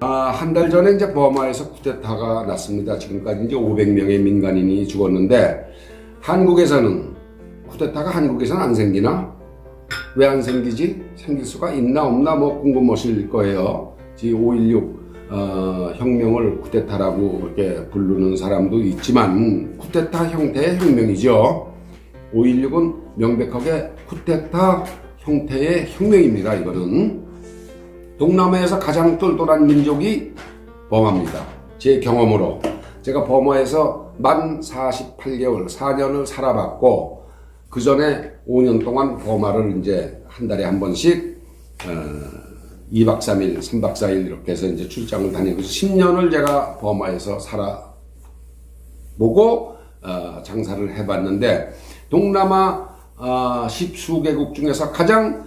아, 한 달 전에 이제 버마에서 쿠데타가 났습니다. 지금까지 이제 500명의 민간인이 죽었는데 한국에서는 쿠데타가 한국에서는 안 생기나? 왜 안 생기지? 생길 수가 있나 없나 뭐 궁금하실 거예요. 지5.16 어, 혁명을 쿠데타라고 이렇게 부르는 사람도 있지만 쿠데타 형태의 혁명이죠. 5.16은 명백하게 쿠데타 형태의 혁명입니다. 이거는 동남아에서 가장 똘똘한 민족이 버마입니다. 제 경험으로 제가 버마에서 만 48개월 4년을 살아봤고 그 전에 5년 동안 버마를 이제 한 달에 한 번씩 어, 2박 3일, 3박 4일 이렇게 해서 이제 출장을 다니고 10년을 제가 버마에서 살아보고 어, 장사를 해봤는데 동남아 어, 십수개국 중에서 가장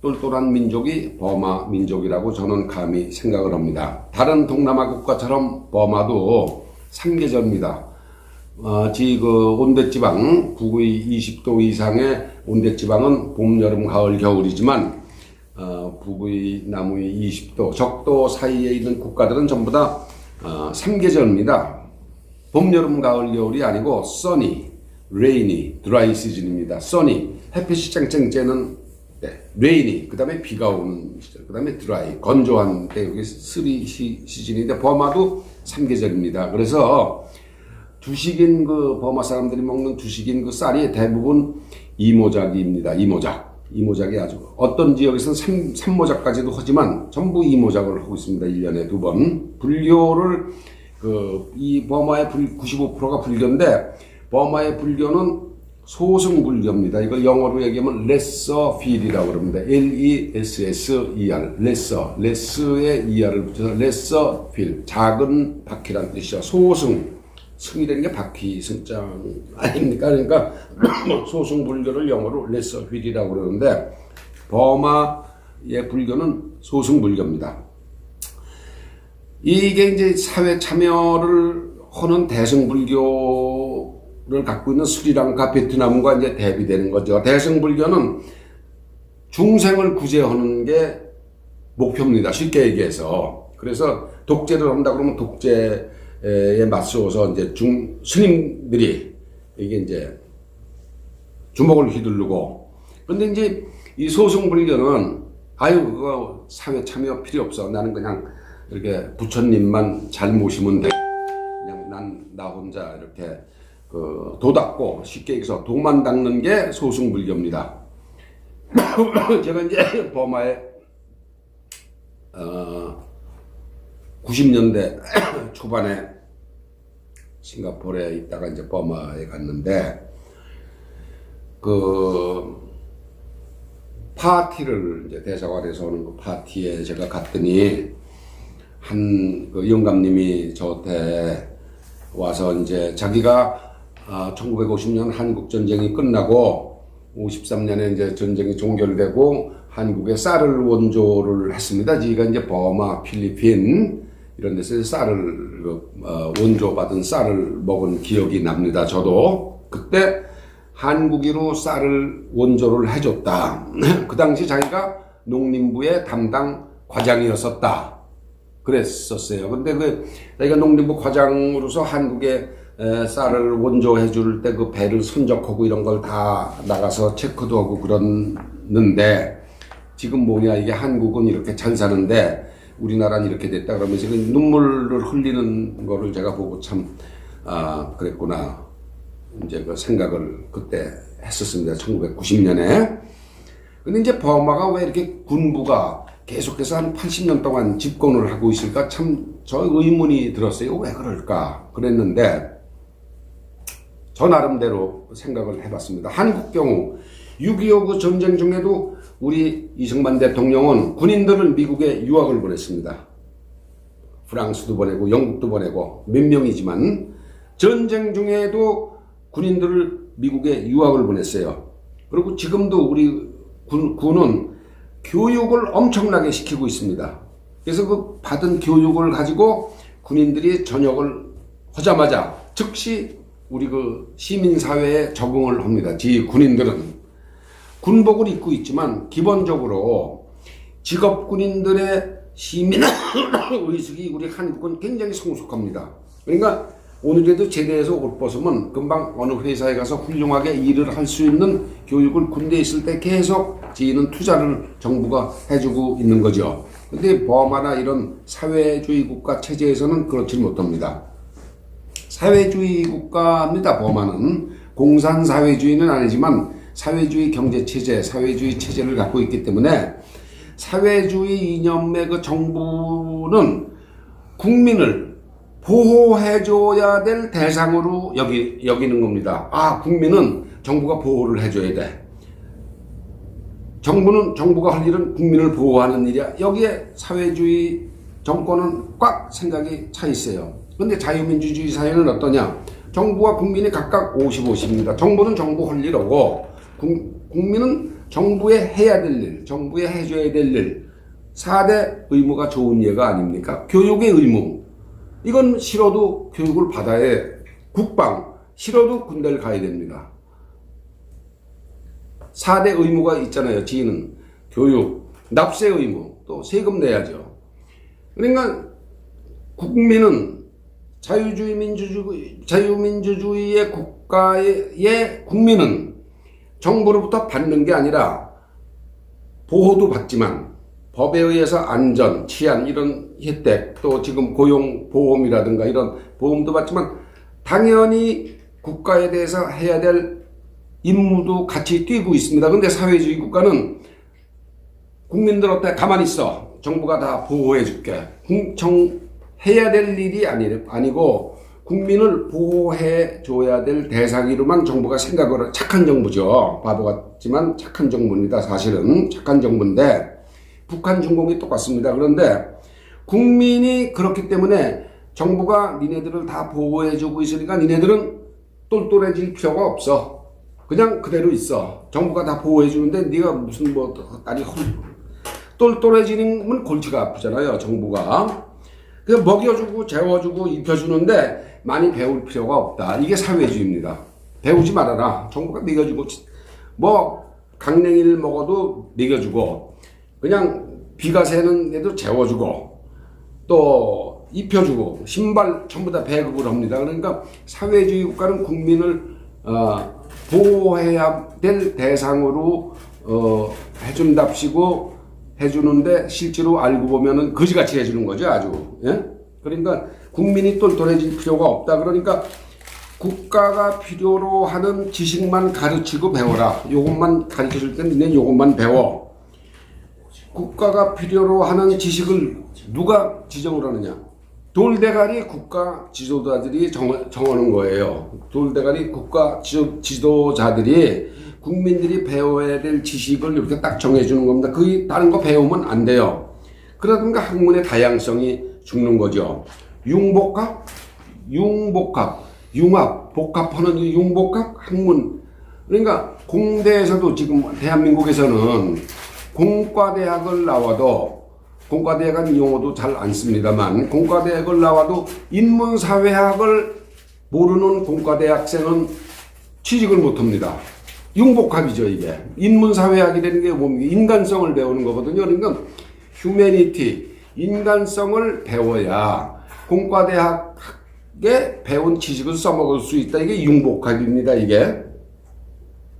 똘똘한 민족이 버마 민족이라고 저는 감히 생각을 합니다. 다른 동남아 국가처럼 버마도 삼계절입니다. 어, 지그 온대지방 북의 20도 이상의 온대지방은 봄, 여름, 가을, 겨울이지만 어, 북의 남의 20도 적도 사이에 있는 국가들은 전부 다 어, 삼계절입니다. 봄, 여름, 가을, 겨울이 아니고 sunny, rainy, dry season입니다. sunny 햇빛이 쨍쨍 쬐는 네, rainy 그 다음에 비가 오는 시절 그 다음에 dry 건조한 때 여기 쓰리 시, 시즌인데 버마도 삼계절입니다. 그래서 두식인 그 버마 사람들이 먹는 두식인 그 쌀이 대부분 이모작입니다. 이모작. 이모작이 아주 어떤 지역에서는 삼, 삼모작까지도 하지만 전부 이모작을 하고 있습니다. 1년에 두 번. 불교를 그 이 버마의 불 95%가 불교인데 버마의 불교는 소승 불교입니다. 이걸 영어로 얘기하면 lesser feel이라고 그럽니다. L E S S E R lesser less의 ER을 붙여서 lesser feel 작은 바퀴란 뜻이죠. 소승 승이라는 게 바퀴 승장 아닙니까? 그러니까 소승 불교를 영어로 lesser feel이라고 그러는데 버마의 불교는 소승 불교입니다. 이게 이제 사회 참여를 하는 대승불교 를 갖고 있는 스리랑카, 베트남과 이제 대비되는 거죠. 대승불교는 중생을 구제하는 게 목표입니다. 쉽게 얘기해서. 그래서 독재를 한다 그러면 독재에 맞서서 이제 중, 스님들이 이게 이제 주먹을 휘두르고. 근데 이제 이 소승불교는 아유, 그거 사회 참여 필요 없어. 나는 그냥 이렇게 부처님만 잘 모시면 돼. 그냥 난 나 혼자 이렇게 그 도닦고 쉽게 얘기해서 도만 닦는 게 소승불교입니다. 제가 이제 버마에 어 90년대 초반에 싱가포르에 있다가 이제 버마에 갔는데 그 파티를 이제 대사관에서 오는 그 파티에 제가 갔더니 한그 영감님이 저한테 와서 이제 자기가 아, 1950년 한국 전쟁이 끝나고 53년에 이제 전쟁이 종결되고 한국에 쌀을 원조를 했습니다. 지가 이제 버마, 필리핀 이런 데서 쌀을 그, 어, 원조 받은 쌀을 먹은 기억이 납니다. 저도 그때 한국인으로 쌀을 원조를 해줬다. 그 당시 자기가 농림부의 담당 과장이었었다. 그랬었어요. 근데 그 자기가 농림부 과장으로서 한국에 에, 쌀을 원조해 줄 때 그 배를 선적하고 이런 걸 다 나가서 체크도 하고 그랬는데 지금 뭐냐 이게 한국은 이렇게 잘 사는데 우리나라는 이렇게 됐다 그러면서 그 눈물을 흘리는 거를 제가 보고 참 아, 그랬구나. 이제 그 생각을 그때 했었습니다. 1990년에. 근데 이제 버마가 왜 이렇게 군부가 계속해서 한 80년 동안 집권을 하고 있을까 참 저 의문이 들었어요. 왜 그럴까? 그랬는데 저 나름대로 생각을 해봤습니다. 한국 경우 6.25그 전쟁 중에도 우리 이승만 대통령은 군인들을 미국에 유학을 보냈습니다. 프랑스도 보내고 영국도 보내고 몇 명이지만 전쟁 중에도 군인들을 미국에 유학을 보냈어요. 그리고 지금도 우리 군, 군은 교육을 엄청나게 시키고 있습니다. 그래서 그 받은 교육을 가지고 군인들이 전역을 하자마자 즉시 우리 그 시민사회에 적응을 합니다. 지 군인들은. 군복을 입고 있지만 기본적으로 직업 군인들의 시민 의식이 우리 한국은 굉장히 성숙합니다. 그러니까 오늘에도 제대해서 옷 벗으면 금방 어느 회사에 가서 훌륭하게 일을 할 수 있는 교육을 군대에 있을 때 계속 지인은 투자를 정부가 해주고 있는 거죠. 근데 버마나 이런 사회주의 국가 체제에서는 그렇지 못합니다. 사회주의 국가입니다. 버마는 공산 사회주의는 아니지만 사회주의 경제 체제, 사회주의 체제를 갖고 있기 때문에 사회주의 이념의 그 정부는 국민을 보호해줘야 될 대상으로 여기, 여기는 겁니다. 아, 국민은 정부가 보호를 해줘야 돼. 정부는, 정부가 할 일은 국민을 보호하는 일이야. 여기에 사회주의 정권은 꽉 생각이 차 있어요. 근데 자유민주주의 사회는 어떠냐? 정부와 국민이 각각 50, 50입니다. 정부는 정부 할 일 하고, 국- 국민은 정부에 해야 될 일, 정부에 해줘야 될 일. 4대 의무가 좋은 예가 아닙니까? 교육의 의무. 이건 싫어도 교육을 받아야 해. 국방. 싫어도 군대를 가야 됩니다. 4대 의무가 있잖아요. 지는 교육, 납세 의무, 또 세금 내야죠. 그러니까 국민은 자유주의 민주주의 자유민주주의의 국가의 국민은 정부로부터 받는 게 아니라 보호도 받지만 법에 의해서 안전, 치안 이런 혜택 또 지금 고용 보험이라든가 이런 보험도 받지만 당연히 국가에 대해서 해야 될 임무도 같이 뛰고 있습니다. 근데 사회주의 국가는 국민들한테 가만히 있어. 정부가 다 보호해 줄게. 정, 해야 될 일이 아니, 아니고 국민을 보호해 줘야 될 대상으로만 정부가 생각을 하- 착한 정부죠. 바보 같지만 착한 정부입니다. 사실은 착한 정부인데 북한 중공이 똑같습니다. 그런데 국민이 그렇기 때문에 정부가 니네들을 다 보호해 주고 있으니까 니네들은 똘똘해질 필요가 없어. 그냥 그대로 있어. 정부가 다 보호해 주는데 네가 무슨 뭐 아니 헐 똘똘해지는 골치가 아프잖아요. 정부가. 그 먹여주고 재워주고 입혀주는데 많이 배울 필요가 없다. 이게 사회주의입니다. 배우지 말아라. 정부가 먹여주고 뭐 강냉이를 먹어도 먹여주고 그냥 비가 새는 애도 재워주고 또 입혀주고 신발 전부 다 배급을 합니다. 그러니까 사회주의 국가는 국민을 어, 보호해야 될 대상으로 어, 해준답시고 해주는데 실제로 알고 보면은 거지같이 해주는 거죠 아주. 예? 그러니까 국민이 똘똘해질 필요가 없다. 그러니까 국가가 필요로 하는 지식만 가르치고 배워라. 요것만 가르쳐 줄 때는 니네 요것만 배워. 국가가 필요로 하는 지식을 누가 지정을 하느냐? 돌대가리 국가 지도자들이 정, 정하는 거예요. 돌대가리 국가 지도, 지도자들이 국민들이 배워야 될 지식을 이렇게 딱 정해주는 겁니다. 그 다른 거 배우면 안 돼요. 그러든가 학문의 다양성이 죽는 거죠. 융복합, 융복합, 융합, 복합하는 이 융복합 학문. 그러니까 공대에서도 지금 대한민국에서는 공과대학을 나와도 공과대학은 용어도 잘 안 씁니다만 공과대학을 나와도 인문사회학을 모르는 공과대학생은 취직을 못합니다. 융복합이죠 이게 인문사회학이라는 게 뭡니까 인간성을 배우는 거거든요. 그러니까 휴메니티 인간성을 배워야 공과대학에 배운 지식을 써먹을 수 있다. 이게 융복합입니다. 이게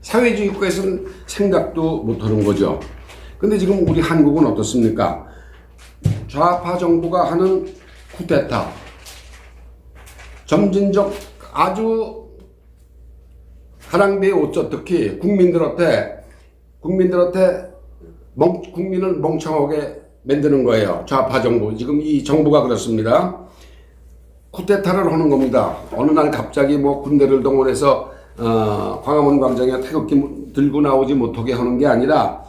사회주의 국가에서는 생각도 못하는 거죠. 근데 지금 우리 한국은 어떻습니까? 좌파 정부가 하는 쿠데타, 점진적 아주 하랑비의 오쩌 특히 국민들한테 국민들한테 멍, 국민을 멍청하게 만드는 거예요. 좌파 정부 지금 이 정부가 그렇습니다. 쿠데타를 하는 겁니다. 어느 날 갑자기 뭐 군대를 동원해서 어, 광화문 광장에 태극기 들고 나오지 못하게 하는 게 아니라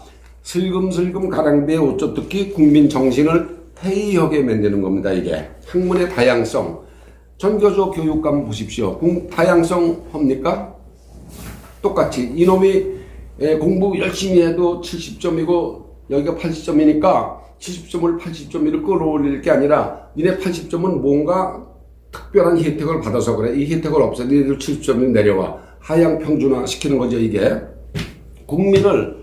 슬금슬금 가랑비에 옷젖 듣기 국민 정신을 회의하게 만드는 겁니다. 이게 학문의 다양성 전교조 교육감 보십시오. 공- 다양성 합니까? 똑같이 이놈이 예, 공부 열심히 해도 70점이고 여기가 80점이니까 70점을 80점을 끌어올릴 게 아니라 니네 80점은 뭔가 특별한 혜택을 받아서 그래. 이 혜택을 없애. 니네들 70점이 내려와. 하향 평준화 시키는 거죠, 이게. 국민을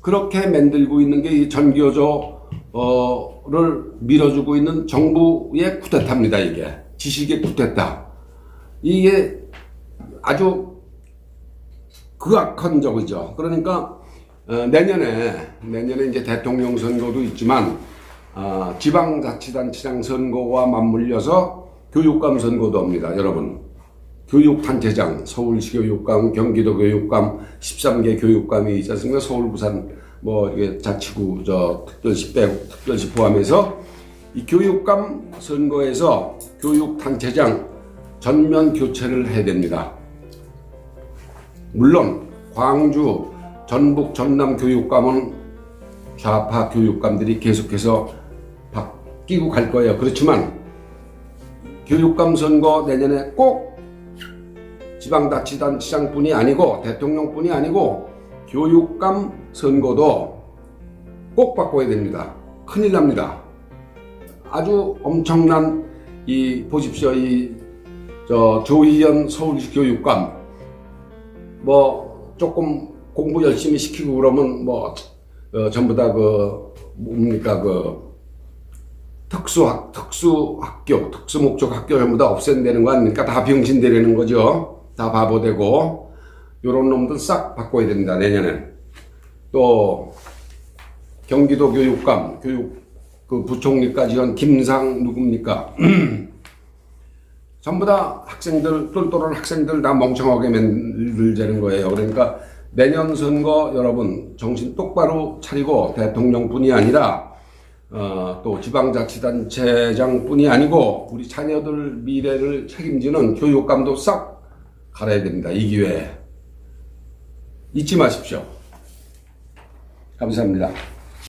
그렇게 만들고 있는 게 이 전교조 어를 밀어주고 있는 정부의 쿠데타입니다. 이게 지식의 쿠데타. 이게 아주 극악한 적이죠. 그러니까 어, 내년에 내년에 이제 대통령 선거도 있지만 아, 지방자치단체장 선거와 맞물려서 교육감 선거도 합니다, 여러분. 교육단체장, 서울시 교육감, 경기도 교육감, 13개 교육감이 있지 않습니까? 서울, 부산, 뭐, 이게 자치구, 저, 특별시 빼고, 특별시 포함해서 이 교육감 선거에서 교육단체장 전면 교체를 해야 됩니다. 물론, 광주, 전북, 전남 교육감은 좌파 교육감들이 계속해서 바뀌고 갈 거예요. 그렇지만, 교육감 선거 내년에 꼭 지방자치단체장뿐이 아니고 대통령뿐이 아니고 교육감 선거도 꼭 바꿔야 됩니다. 큰일 납니다. 아주 엄청난 이 보십시오 이 저 조희연 서울시 교육감 뭐 조금 공부 열심히 시키고 그러면 뭐 어, 전부 다 그 뭡니까 그 특수학, 특수학교, 특수 목적 학교 전부 다 없앤다는 거 아닙니까? 다 병신 되려는 거죠. 다 바보 되고, 요런 놈들 싹 바꿔야 됩니다, 내년엔. 또, 경기도 교육감, 교육, 그 부총리까지 한 김상 누굽니까? 전부 다 학생들, 똘똘한 학생들 다 멍청하게 만들자는 거예요. 그러니까 내년 선거 여러분 정신 똑바로 차리고 대통령뿐이 아니라 어, 또 지방자치단체장뿐이 아니고 우리 자녀들 미래를 책임지는 교육감도 싹 갈아야 됩니다. 이 기회에 잊지 마십시오. 감사합니다.